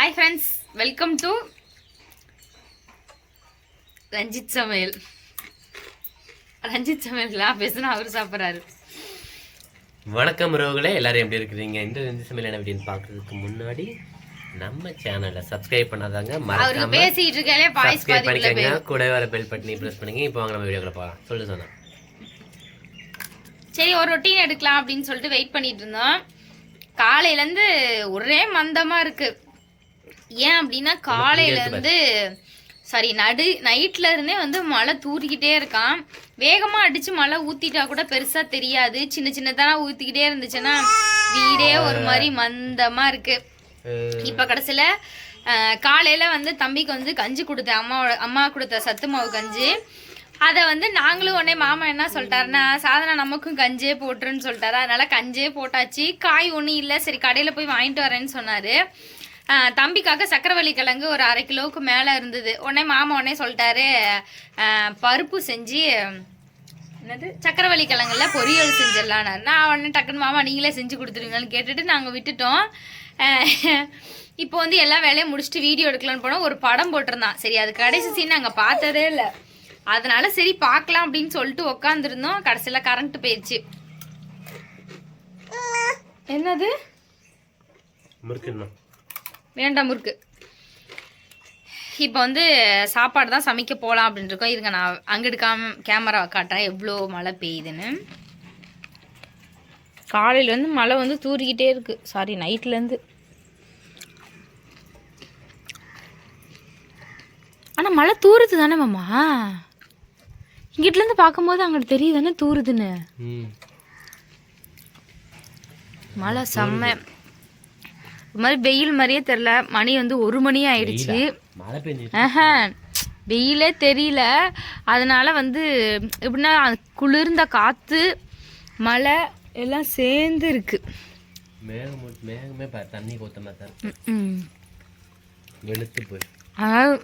Hi friends welcome to Ranjith சமையல் ரஞ்சித் சமையல்லாம் பேசுனா அவர் சாப்பிட்றாரு. வணக்கம் உறவுகளே எல்லாரும் எப்படி இருக்கிறீங்க? இந்த ரெண்டு சமையல் என்ன அப்படின்னு பார்க்கறதுக்கு முன்னாடி நம்ம சேனலை சப்ஸ்கிரைப் பண்ணாதாங்க மறக்காம பேசிட்டு இருக்காலே பாய்ஸ் பண்ணிக்கோங்க. கூட வர பெல் பட்டனை ப்ரெஸ் பண்ணுங்க. இப்போ வாங்க நம்ம வீடியோக்குள்ள போகலாம் சொல்லு சொன்னா சரி ஒரு ரொட்டீன் எடுக்கலாம் அப்படின்னு சொல்லிட்டு வெயிட் பண்ணிட்டு இருந்தோம். காலையில இருந்து ஒரே மந்தமா இருக்கு. ஏன் அப்படின்னா காலையில இருந்து சாரி நடு நைட்ல இருந்தே வந்து மழை தூறிக்கிட்டே இருக்கான். வேகமா அடிச்சு மழை ஊத்திட்டா கூட பெருசா தெரியாது. சின்ன சின்னதா ஊத்திக்கிட்டே இருந்துச்சுன்னா வீடே ஒரு மாதிரி மந்தமா இருக்கு. இப்ப கடைசியில காலையில வந்து தம்பிக்கு வந்து கஞ்சி கொடுத்தேன். அம்மாவோட அம்மா கொடுத்த சத்து மாவு கஞ்சி. அதை வந்து நாங்களும் உடனே மாமா என்ன சொல்லிட்டாருன்னா சாதனா நமக்கும் கஞ்சே போட்டுருன்னு சொல்லிட்டாரு. அதனால கஞ்சே போட்டாச்சு. காய் ஒன்றும் இல்லை. சரி கடையில் போய் வாங்கிட்டு வரேன்னு சொன்னாரு. தம்பிக்காக சக்கரவள்ளி கிழங்கு ஒரு அரை கிலோவுக்கு மேலே இருந்தது. உடனே மாமா உடனே சொல்லிட்டாரு பருப்பு செஞ்சு என்னது? சக்கரவள்ளி கிழங்குல பொரியல் செஞ்சிடலான்னு. நான் உடனே டக்குன்னு மாமா நீங்களே செஞ்சு கொடுத்துருங்கன்னு கேட்டுட்டு நாங்கள் விட்டுட்டோம். இப்போ வந்து எல்லா வேலையும் முடிச்சுட்டு வீடியோ எடுக்கலாம்னு போனோம். ஒரு படம் போட்டிருந்தான். சரி அது கடைசி சீன் நாங்கள் பார்த்ததே இல்லை. அதனால சரி பார்க்கலாம் அப்படின்னு சொல்லிட்டு உக்காந்துருந்தோம். கடைசியில் கரண்ட் போயிடுச்சு. என்னது? வேண்டாம் முறுக்கு. இப்போ வந்து சாப்பாடு தான் சமைக்க போகலாம் அப்படின்னு இருக்கோம். இருங்க நான் அங்கிட்டு காம கேமரா காட்டுறேன். எவ்வளோ மழை பெய்யுதுன்னு. காலையில வந்து மழை வந்து தூறிக்கிட்டே இருக்கு. சாரி நைட்லேருந்து ஆனால் மழை தூறுது தானே மாமா? இங்கிட்டிலேருந்து பார்க்கும்போது அங்கிட்டு தெரியுது தானே தூறுதுன்னு. ம். மழை செம்ம. ஒரு மாதிரி வெயில் மாதிரியே தெரில மணி வந்து ஒரு மணி ஆயிடுச்சு. வெயிலே? தெரியல. அதனால வந்து எப்படின்னா குளிர்ந்த காற்று மழை எல்லாம் சேர்ந்து இருக்கு. அதனால.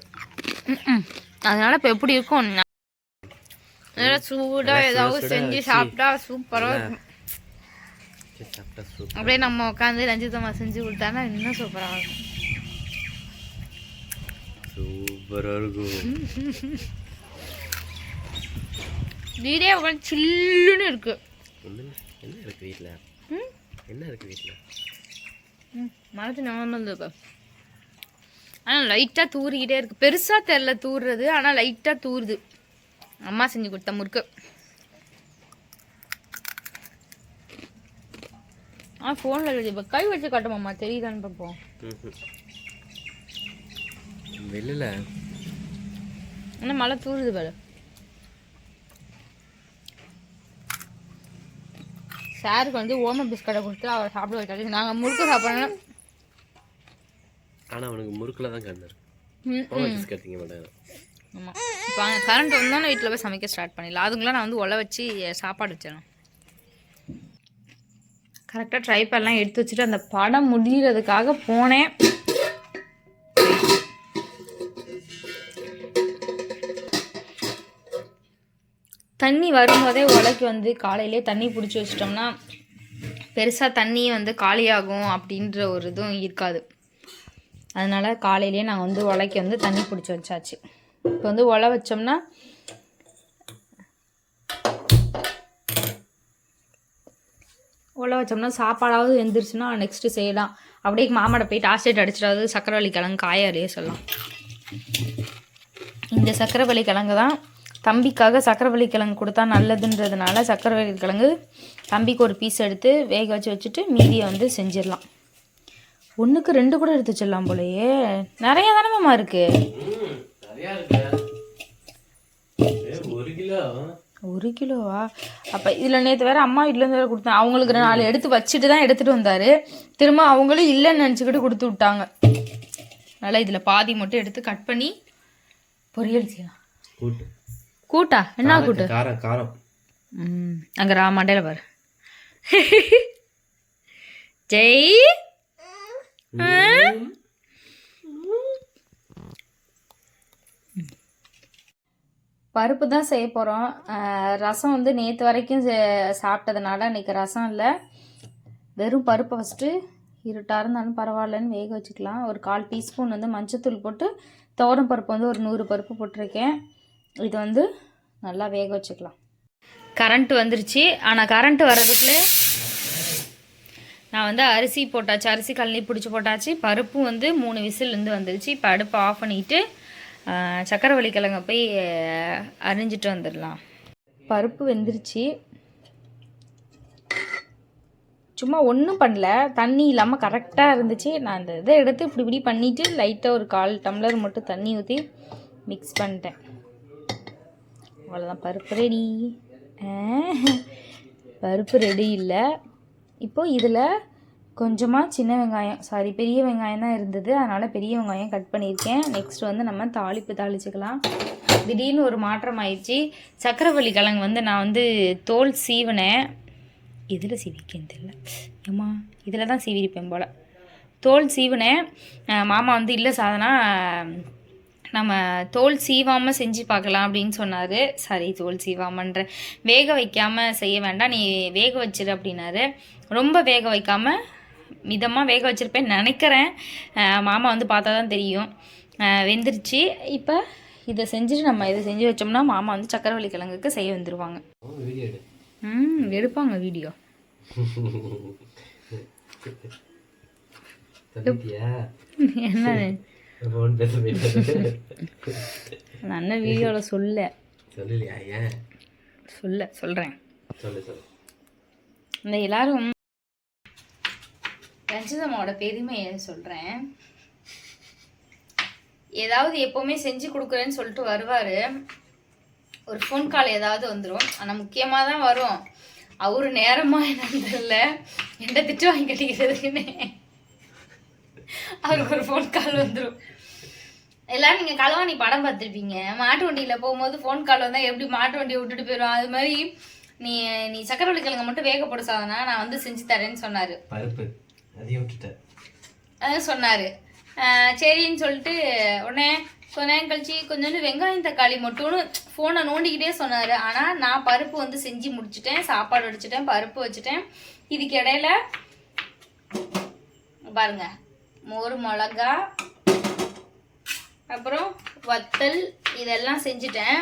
அதனால இப்போ எப்படி இருக்கும்? நல்லா சூடாக ஏதாவது செஞ்சு சாப்பிட்டா சூப்பராக இருக்கும் சரி, சாப்பிட்டா சூப்பர் அப்படியே நம்ம உட்காந்து ரஞ்சிதம்மா செஞ்சு கொடுத்தானா இன்னும் சூப்பராக இருக்கும். சூப்பராக இருக்கும். வீடே உட்காந்து சில்லுன்னு இருக்கு. என்ன இருக்கு வீட்டில் என்ன இருக்கு வீட்டில் ம் மனசு நார்மல் இப்போ ஆனால் லைட்டாக தூறிக்கிட்டே இருக்கு. பெருசாக தெரில தூறுறது ஆனால் லைட்டாக தூறுது அம்மா செஞ்சு கொடுத்த முறுக்கு. ஆ ஃபோனில் இப்போ கை வச்சு காட்டுமாம்மா. தெரியுதான்னு பார்ப்போம் வெளியில் ஆனால் மழை தூறுது பாரு. சாருக்கு வந்து ஓம பிஸ்கட்டை கொடுத்து அவர் சாப்பிட வச்சாச்சு நாங்கள் முறுக்கு சாப்பிட்றோன்னா ஆனால் அவனுக்கு முறுக்கில் தான் கண்ணு இருக்கு. பிஸ்கட் திங்க மாட்டேன் ஆமாம் இப்போ கரண்ட் வந்தோன்னே வீட்டில் போய் சமைக்க ஸ்டார்ட் பண்ணிடலாம். அதுங்களாம் நான் வந்து ஒலை வச்சு சாப்பாடு வச்சிடணும். கரெக்டாக ட்ரை பண்ணலாம் எடுத்து வச்சுட்டு அந்த படம் முடிகிறதுக்காக போனேன். தண்ணி வரும்போதே உலைக்கு வந்து காலையிலே தண்ணி பிடிச்சி வச்சிட்டோம்னா பெருசாக தண்ணி வந்து காலியாகும் அப்படின்ற ஒரு இதுவும் இருக்காது. அதனால் காலையிலேயே நாங்கள் வந்து உலக்கி வந்து தண்ணி பிடிச்சி வச்சாச்சு. இப்போ வந்து உலை வச்சோம்னா உலை வச்சோம்னா சாப்பாடாவது எழுந்திரிச்சுன்னா நெக்ஸ்ட்டு செய்யலாம். அப்படியே மாமாட போய் அடிச்சிடாது அடிச்சிடாவது சக்கரவள்ளி கிழங்கு காயாலேயே சொல்லலாம். இந்த சக்கரவள்ளி கிழங்கு தான் தம்பிக்காக சக்கரவள்ளி கிழங்கு கொடுத்தா நல்லதுன்றதுனால சக்கரவள்ளி கிழங்கு தம்பிக்கு ஒரு பீஸ் எடுத்து வேக வச்சு வச்சுட்டு மீதியை வந்து செஞ்சிடலாம். ஒன்றுக்கு ரெண்டு கூட எடுத்து வச்சிடலாம் போலயே. நிறைய தானே இருக்குது ஒரு கிலோ ஒரு கிலோவா? அப்போ இதில் நேற்று வேற அம்மா வீட்டிலேருந்து வேற கொடுத்தேன். அவங்களுக்கு நாலு எடுத்து வச்சுட்டு தான் எடுத்துகிட்டு வந்தார். திரும்ப அவங்களும் இல்லைன்னு நினச்சிக்கிட்டு கொடுத்து விட்டாங்க. அதனால் இதில் பாதி மட்டும் எடுத்து கட் பண்ணி பொரியல் செய்யலாம். கூட்டு. கூட்டா? என்ன கூட்டு? காரம் காரம். ம் அங்கே ரா மண்டையில் பாரு. ஜெய். பருப்பு தான் செய்ய போகிறோம் ரசம் வந்து நேற்று வரைக்கும் சே- சாப்பிட்டதுனால இன்றைக்கி ரசம் இல்லை. வெறும் பருப்பை ஃபஸ்ட்டு இருட்டாக இருந்தாலும் பரவாயில்லன்னு வேக வச்சுக்கலாம். ஒரு கால் டீஸ்பூன் வந்து மஞ்சத்தூள் போட்டு துவரம் பருப்பு வந்து ஒரு நூறு பருப்பு போட்டிருக்கேன். இது வந்து நல்லா வேக வச்சுக்கலாம். கரண்ட் வந்துருச்சு. ஆனால் கரண்ட் வர்றதுக்குள்ளே நான் வந்து அரிசி போட்டாச்சு. அரிசி கழனி பிடிச்சி போட்டாச்சு. பருப்பும் வந்து மூணு விசில் இருந்து வந்துருச்சு. இப்போ அடுப்பை ஆஃப் பண்ணிட்டு சக்கரவள்ளி கிழங்க போய் அரிஞ்சிட்டு வந்துடலாம். பருப்பு வெந்துருச்சு. சும்மா ஒன்றும் பண்ணல. தண்ணி இல்லாமல் கரெக்டாக இருந்துச்சு. நான் அந்த இதை எடுத்து இப்படி இப்படி பண்ணிவிட்டு லைட்டாக ஒரு கால் டம்ளர் மட்டும் தண்ணி ஊற்றி மிக்ஸ் பண்ணிட்டேன். அவ்வளோதான் பருப்பு ரெடி பருப்பு ரெடி இல்லை. இப்போது இதில் கொஞ்சமாக சின்ன வெங்காயம். சாரி பெரிய வெங்காயம் தான் இருந்தது. அதனால் பெரிய வெங்காயம் கட் பண்ணியிருக்கேன். நெக்ஸ்ட் வந்து நம்ம தாளிப்பு தாளிச்சுக்கலாம். திடீர்னு ஒரு மாற்றம் ஆயிடுச்சு. சக்கரவள்ளி கிழங்கு வந்து நான் வந்து தோல் சீவினேன். இதில் சீவிக்கேன்னு தெரியல. ஏம்மா இதில் தான் சீவிருப்பேன் போல். தோல் சீவினேன். மாமா வந்து இல்லை சாதனா நம்ம தோல் சீவாமல் செஞ்சு பார்க்கலாம் அப்படின்னு சொன்னார். சரி தோல் சீவாமன்ற. வேக வைக்காமல் செய்ய வேண்டாம். நீ வேக வச்சிரு அப்படின்னாரு. ரொம்ப வேக வைக்காமல் மிதமாக வேக வச்சிருப்பேன் நினைக்கிறேன். மாமா வந்து பார்த்தா தான் தெரியும் வெந்துருச்சு. இப்போ இதை செஞ்சுட்டு நம்ம இதை செஞ்சு வச்சோம்னா மாமா வந்து சக்கரவள்ளி கிழங்குக்கு செய்ய எடு ம் எடுப்பாங்க வீடியோ. என்ன வீடியோவில் சொல்ல. சொல்லலையா சொல்ல சொல்லு. இந்த எல்லாரும் ரஞ்சிதம்மாவோட பெருமையை சொல்கிறேன் ஏதாவது எப்போவுமே செஞ்சு கொடுக்குறேன்னு சொல்லிட்டு வருவார். ஒரு ஃபோன் கால் ஏதாவது வந்துடும் ஆனால் முக்கியமாக தான் வரும். அவரு நேரமாக என்னன்னு தெரியல. எந்த திட்டு வாங்கி கட்டிக்கிறதுக்குன்னு. அவருக்கு ஒரு ஃபோன் கால் வந்துடும் எல்லாரும் நீங்கள் களவாணி படம் பார்த்துருப்பீங்க. மாட்டு வண்டியில் போகும்போது ஃபோன் கால் வந்தால் எப்படி மாட்டு வண்டியை விட்டுட்டு போயிடும் அது மாதிரி நீ நீ சக்கரவள்ளி கிழங்கு மட்டும் வேக போட சாதனா. நான் வந்து செஞ்சு தரேன்னு சொன்னார். பருப்பு. அதையும் விட்டுட்டேன். அதான் சொன்னார். சரின்னு சொல்லிட்டு உடனே கொஞ்ச நேரம் கழிச்சு கொஞ்சோண்டு வெங்காயம் தக்காளி மட்டும்னு ஃபோனை நோண்டிக்கிட்டே சொன்னார். ஆனால் நான் பருப்பு வந்து செஞ்சு முடிச்சிட்டேன். சாப்பாடு வடிச்சிட்டேன் பருப்பு வச்சுட்டேன். இதுக்கு இடையில பாருங்க மோர் மிளகா அப்புறம் வத்தல் இதெல்லாம் செஞ்சுட்டேன்.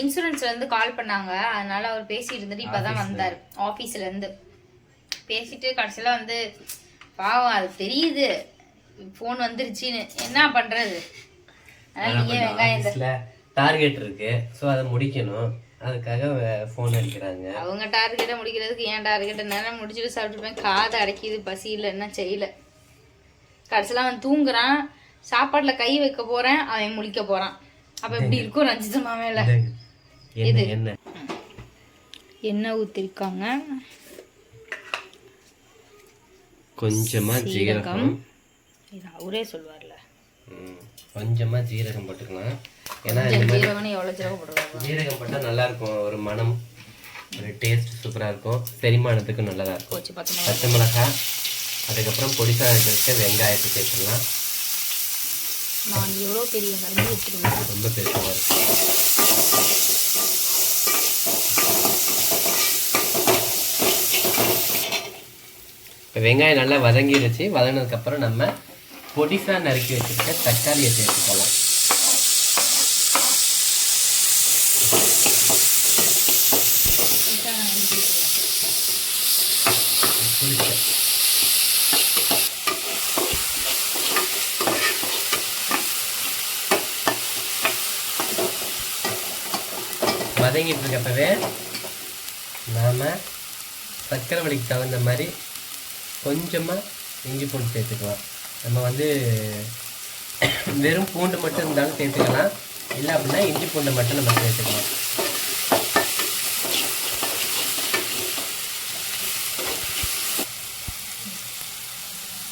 இன்சூரன்ஸ்லேருந்து கால் பண்ணாங்க. அதனால அவர் பேசிட்டு இருந்துட்டு இப்போ தான் வந்தார். ஆஃபீஸ்லேருந்து பேசிட்டு கடைசியில் வந்து பாவம் அது தெரியுது. ஃபோன் வந்துருச்சுன்னு. என்ன பண்ணுறது அதனால நீயே வெங்காயம் டார்கெட் இருக்கு. ஸோ அதை முடிக்கணும். அதுக்காக ஃபோன் அடிக்கிறாங்க. அவங்க டார்கெட்டை முடிக்கிறதுக்கு ஏன் டார்கெட்டை நேரம் முடிச்சுட்டு சாப்பிட்டுருப்பேன். காது அடைக்கிது பசி இல்லை என்ன செய்யல. கடைசியில் அவன் தூங்குறான். சாப்பாட்டில் கை வைக்க போகிறேன் அவன் முழிக்க போகிறான் அப்போ எப்படி இருக்கும் ரஞ்சிதமா மேலே என்ன என்ன? ஊற்றிருக்காங்க கொஞ்சமா ஜீரகம். இது அவரே சொல்வார்ல ம், கொஞ்சமா ஜீரகம் போட்டுக்கலாம். ஏன்னா ஜீரகம்னு எவ்வளோ ஜீரகம் போடுவாங்க ஜீரகம் போட்டால் நல்லா இருக்கும் ஒரு மனம் ஒரு டேஸ்ட் சூப்பராக இருக்கும். செரிமானத்துக்கு நல்லதா இருக்கும். போச்சு மிளகாய். அதுக்கப்புறம் பொடிசா வச்ச வெங்காயத்தை சேர்த்துக்கலாம் நான் எவ்வளோ பெரிய ரொம்ப பெருசாக இருக்கும் வெங்காயம் நல்லா வதங்கிடுச்சு. வதங்கினதுக்கப்புறம் நம்ம பொடிசாக நறுக்கி வச்சுருக்க தக்காளியை சேர்த்துக்கலாம். வதங்கிட்டு இருக்கப்பவே நாம் சக்கரை வலிக்கு தகுந்த மாதிரி கொஞ்சமாக இஞ்சி பூண்டு சேர்த்துக்கலாம். நம்ம வந்து வெறும் பூண்டு மட்டும் இருந்தாலும் சேர்த்துக்கலாம். இல்லை அப்படின்னா இஞ்சி பூண்டு மட்டும் நம்ம சேர்த்துக்கலாம்.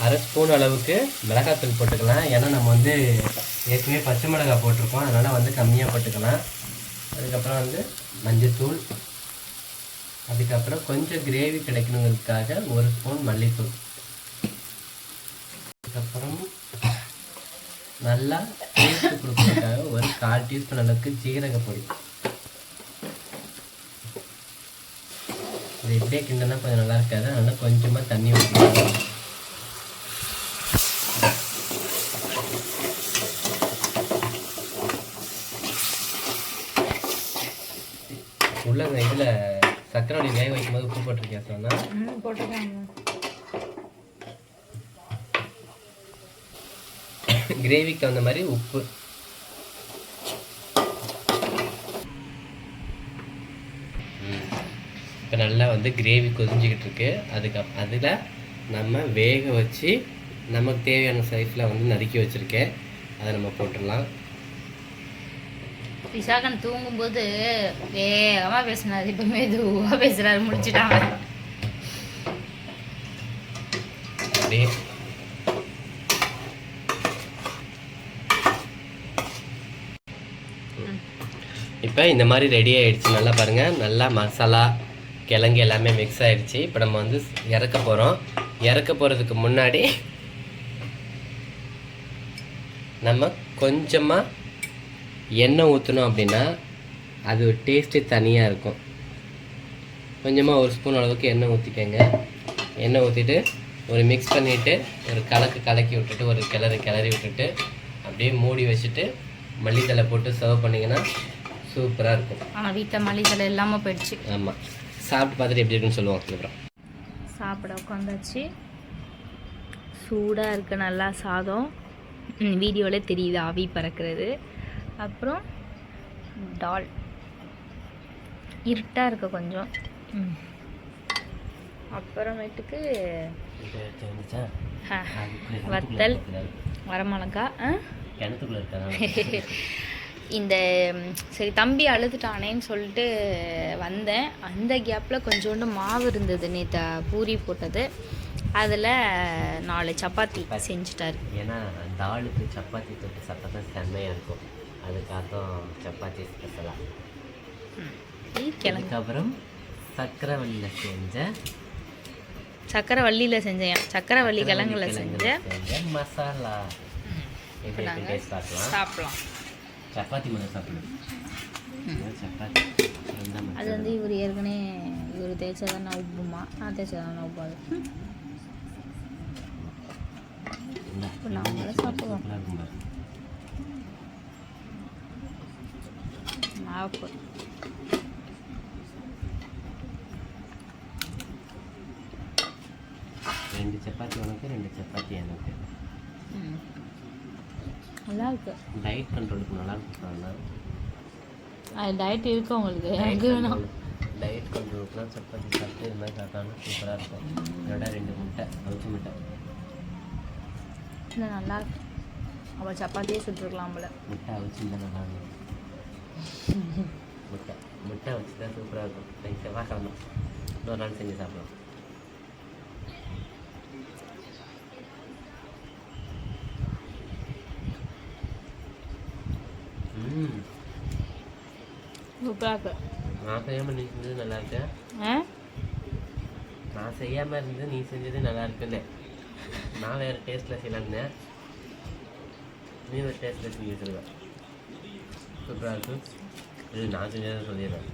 அரை ஸ்பூன் அளவுக்கு மிளகாத்தூள் போட்டுக்கலாம். ஏன்னா நம்ம வந்து ஏற்கனவே பச்சை மிளகாய் போட்டிருக்கோம். அதனால் வந்து கம்மியாக போட்டுக்கலாம். அதுக்கப்புறம் வந்து மஞ்சத்தூள் அதுக்கப்புறம் கொஞ்சம் கிரேவி கிடைக்கணுங்கிறதுக்காக ஒரு ஸ்பூன் மல்லித்தூள். அதுக்கப்புறம் நல்லா டேஸ்ட் கொடுக்கறதுக்காக ஒரு கால் டீஸ்பூன் அளவுக்கு ஜீரக பொடி. இது இப்படியே கிண்டனா கொஞ்சம் நல்லா இருக்காது அதனால கொஞ்சமாக தண்ணி ஊற்றி உள்ள இந்த இதில் சக்கரை வடி வேக வைக்கும் போது உப்பு போட்டிருக்கியா சொன்னா ம் போட்டுருக்காங்க கிரேவிக்கு தகுந்த மாதிரி உப்பு. இப்போ நல்லா வந்து கிரேவி கொதிஞ்சிக்கிட்டு இருக்கு. அதுக்கு அதில் நம்ம வேக வச்சு நமக்கு தேவையான சைஸில் வந்து நறுக்கி வச்சுருக்கேன். அதை நம்ம போட்டுடலாம். விசாகன் தூங்கும்போது வேகமாக பேசினார். இப்போ மெதுவாக பேசுகிறாரு முடிச்சிட்டாங்க இப்போ இந்த மாதிரி ரெடி ஆயிடுச்சு. நல்லா பாருங்கள் நல்லா மசாலா கிழங்கு எல்லாமே மிக்ஸ் ஆகிடுச்சு இப்போ நம்ம வந்து இறக்க போகிறோம் இறக்க போகிறதுக்கு முன்னாடி நம்ம கொஞ்சமாக எண்ணெய் ஊற்றணும் அப்படின்னா அது டேஸ்ட்டு தனியாக இருக்கும். கொஞ்சமாக ஒரு ஸ்பூன் அளவுக்கு எண்ணெய் ஊற்றிக்கங்க எண்ணெய் ஊற்றிட்டு ஒரு மிக்ஸ் பண்ணிவிட்டு ஒரு கலக்கு கலக்கி விட்டுட்டு ஒரு கிளறு கிளறி விட்டுட்டு அப்படியே மூடி வச்சுட்டு மல்லித்தலை போட்டு சர்வ் பண்ணிங்கன்னா சூப்பராக இருக்கும். ஆனால் வீட்டில் மளிகை இல்லாமல் போயிடுச்சு. ஆமாம் சாப்பிட்டு பார்த்துட்டு எப்படி இருக்குன்னு சொல்லுவோம் அதுக்கப்புறம். சாப்பிட உட்காந்தாச்சு சூடாக இருக்கு நல்லா சாதம். வீடியோவில் தெரியுது ஆவி பறக்கிறது. அப்புறம் டால். இருட்டாக இருக்கு கொஞ்சம். அப்புறமேட்டுக்கு வத்தல் வரமிளகா இந்த சரி தம்பி அழுதுட்டானேன்னு சொல்லிட்டு வந்தேன். அந்த கேப்பில் கொஞ்சோண்டு மாவு இருந்தது நேற்று பூரி போட்டது. அதில் நாலு சப்பாத்தி செஞ்சுட்டாரு. ஏன்னா தாலுக்கு சப்பாத்தி தொட்டு சாப்பிட்டா தான் செம்மையாக இருக்கும். அதுக்காகத்தான் சப்பாத்தி ஸ்பெஷலாக அதுக்கப்புறம் சக்கரவள்ளியில் செஞ்ச சக்கரவள்ளியில் செஞ்சேன். சக்கரவள்ளி கிழங்குல செஞ்ச மசாலா. எப்படி டேஸ்ட் பார்க்கலாம்? சாப்பிடலாம். சப்பாத்தி முதல்ல சாப்பிடணும். சப்பாத்தி. அது வந்து இவர் ஏற்கனவே இவர் தேய்ச்சதான உப்புமா நான் தேய்ச்சதான உப்பாது நாமளே சாப்பிடுவோம் போட்டு ரெண்டு சப்பாத்தி உனக்கு ரெண்டு சப்பாத்தி எனக்கு. நல்லா இருக்கு டயட் கண்ட்ரோலுக்கு நல்லா இருக்கும் அது டயட் இருக்கு உங்களுக்கு? எனக்கு வேணாம். டயட் கண்ட்ரோலுக்குலாம் சப்பாத்தி சாப்பிட்டு இது மாதிரி சாப்பிட்டாலும் சூப்பராக இருக்கும். இதோட ரெண்டு முட்டை அவிச்ச முட்டை. இல்லை நல்லா இருக்கு அவள் சப்பாத்தியே சுட்டுருக்கலாம் போல. முட்டை அவிச்சிருந்தா நல்லா இருக்கும் முட்டை முட்டை வச்சு தான் சூப்பராக இருக்கும் இன்னைக்கு செவ்வாய்க்கிழமை இன்னொரு நாள் செஞ்சு சாப்பிடலாம் சூப்பராக இருக்கு நான் செய்யாமல் நீ செஞ்சது நல்லா இருக்கு நான் செய்யாமல் இருந்து நீ செஞ்சது நல்லா இருக்குன்னு நான் வேறு டேஸ்ட்டில் செய்யலான்னு நீ ஒரு டேஸ்ட்டில் செஞ்சு வச்சுருவேன் இருக்கு இது நான் செஞ்சதை சொல்லிடுறேன்.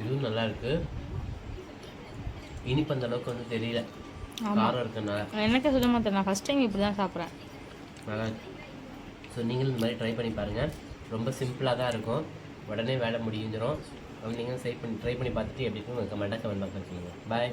இதுவும் நல்லா இருக்கு. இனிப்பு அந்த அளவுக்கு வந்து தெரியல. காரம் இருக்கனால எனக்கு சொல்ல மாட்டேன். நான் ஃபஸ்ட் டைம் இப்படி தான் சாப்பிட்றேன். நல்லா ஸோ நீங்களும் இந்த மாதிரி ட்ரை பண்ணி பாருங்கள் ரொம்ப சிம்பிளாக தான் இருக்கும். உடனே வேலை முடிஞ்சிடும் நீங்களும் ட்ரை பண்ணி ட்ரை பண்ணி பார்த்துட்டு எப்படி இருக்கும் கமெண்ட்டாக கமெண்ட் பாக்ஸில் சொல்லுங்கள் பாய்